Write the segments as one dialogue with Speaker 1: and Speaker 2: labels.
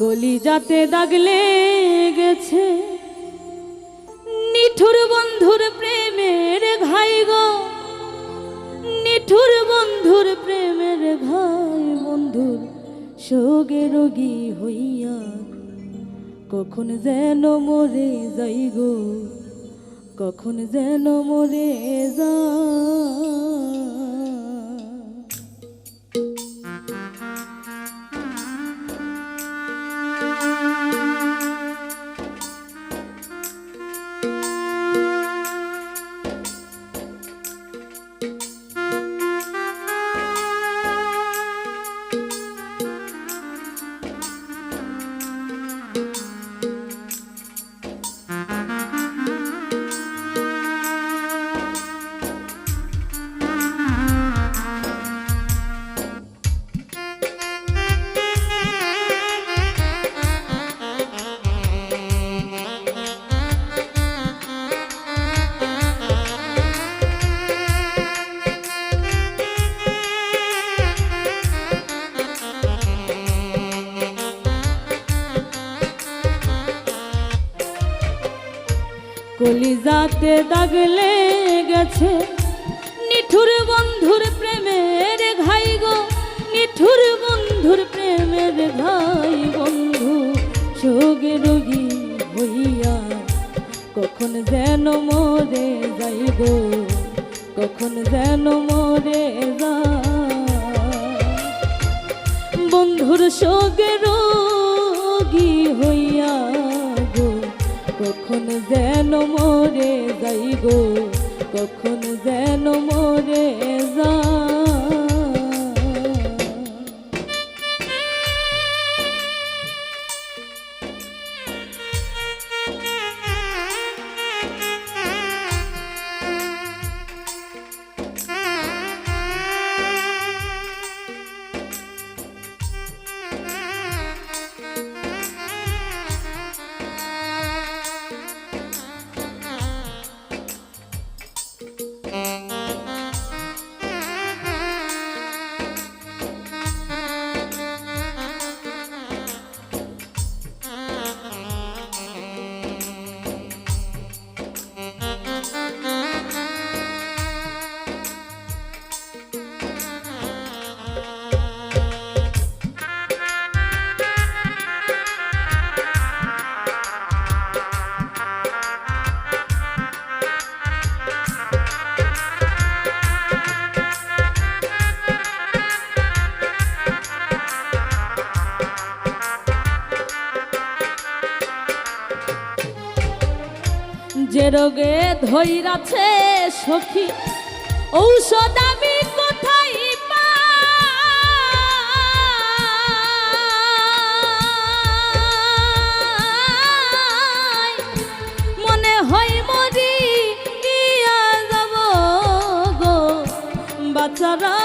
Speaker 1: কলি যাতে দাগলে গেছে নিঠুর বন্ধুর প্রেমের ঘাই গো, নিঠুর বন্ধুর প্রেমের ঘাই বন্ধুর সোগে রোগী হইয়া কখন যেন মরে যাই গো, কখন যেন মরে যা কলিজাতে দাগলে গেছে নিঠুর বন্ধুর প্রেমের ঘাই গো, নিঠুর বন্ধুর প্রেমের ঘাই বন্ধু সোগে রোগী হইয়া কখন যেন মরে যাই গো, কখন যেন মরে যা বন্ধুর সোগে রোগী কখন যেন মরে যাই কখন যেন মরে যা যে রোগে ধৈরাছে সখী ঔষধ আমি কোথায়? মনে হয় মরি যাব গো বাচ্চারা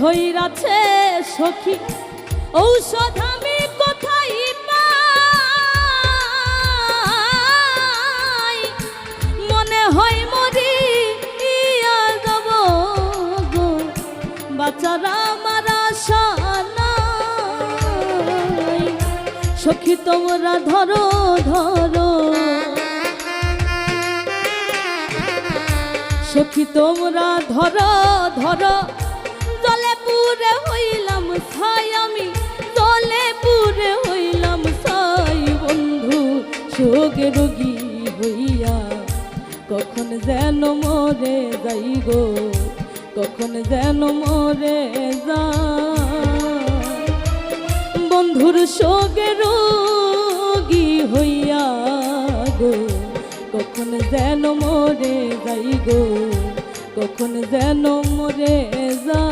Speaker 1: ধৈরাছে সখী, ঔষধ আমি কোথায় পাই? মনে হয় মরি ইয়া যাব গো। বাচ্চারা মারা সখী, তোমরা ধরো ধরো। সখী, তোমরা ধরো, ধর। হইলাম ছাই আমি জলে পুরে হইলাম ছাই বন্ধু। রোগী হইয়া কখন যেন মরে যাই গো, কখন যেন মরে যা বন্ধুর সোগে রোগী হইয়া গো, কখন যেন মরে যাই গো, কখন যেন মরে যা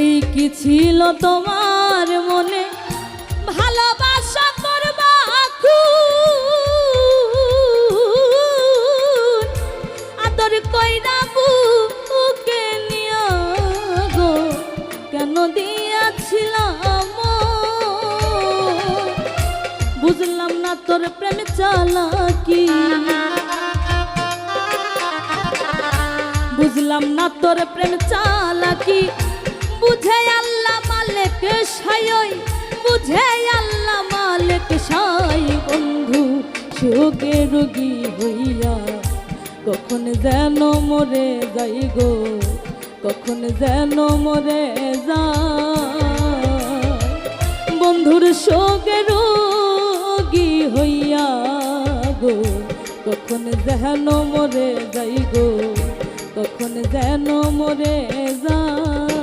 Speaker 1: এই কি ছিল তোমার মনে ভালোবাসা করবা। আদর কইরা বুকে নিয়া গো, কেন দিয়াছিলাম? বুঝলাম না তোর প্রেম চালাকি বুঝলাম না তোর প্রেম চালাকি বুঝে আল্লাহ মালিক সায়ই বুঝে আল্লাহ মালিক সাই বন্ধু, সুখে রোগী হইয়া। কখন যেন মরে যাই গো, কখন যেন মরে যা বন্ধুর শোকে রোগী হইয়া গো, কখন যেন মরে যাই গো, কখন যেন মরে যায়।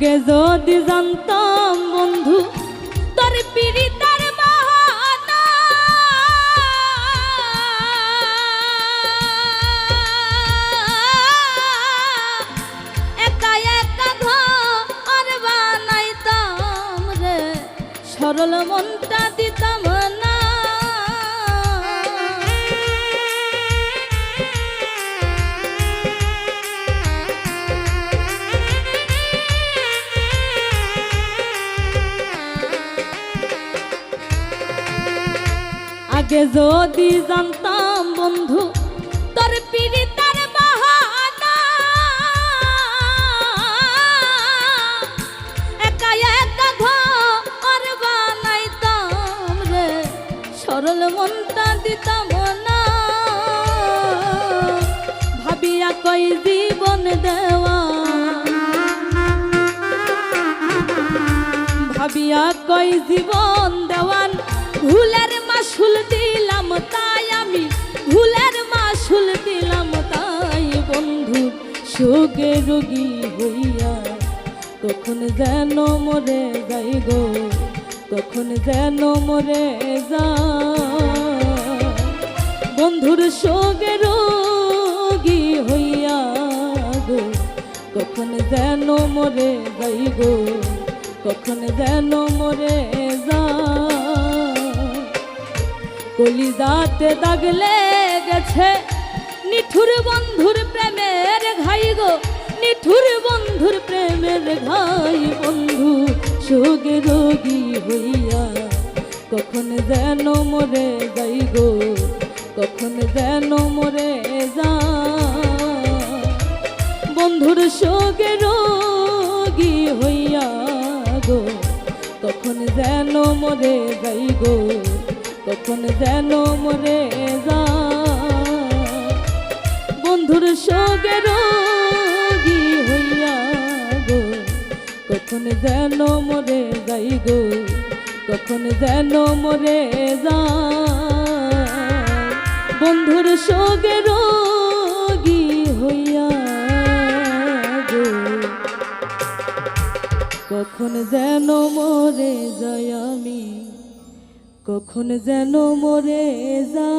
Speaker 1: আগে যদি জানতাম বন্ধু তোর পিড়িতার সরল মনটা দিতাম আগে যদি জানতাম বন্ধু, তোর পীড়িতার বাহানা। একা একা ঘর বানাইতাম রে, সরল মনটা দিতাম না। ভাবিয়া কই জীবন দেওয়া। ভাবিয়া কই জীবন মাসুল দিলাম তাই আমি, ভুলের মাসুল দিলাম তাই বন্ধু সুগে রোগী হইয়া তখন যেন মরে যাই গো তখন যেন মরে যা বন্ধুর সোগে রোগী হইয়া গো, কখন যেন মরে যাই গো, কখন যেন মরে যা কলিজাতে দাগলে গেছে নিঠুর বন্ধুর প্রেমের ঘাই গো, নিঠুর বন্ধুর প্রেমের ঘাই বন্ধু সোগে রোগী হইয়া কখন যেন মরে যাই গো, কখন যেন মরে যা বন্ধুর সোগে রোগী হইয়া গো, কখন যেন মরে যাই গো কখন যেন মরে যা। বন্ধুর সোগে রোগী হইয়া গো, কখন যেন মরে যাই গো, কখন যেন মরে যা। বন্ধুর সোগে রোগী হইয়া গো, কখন যেন মরে যাই আমি। কখন যেন মরে যা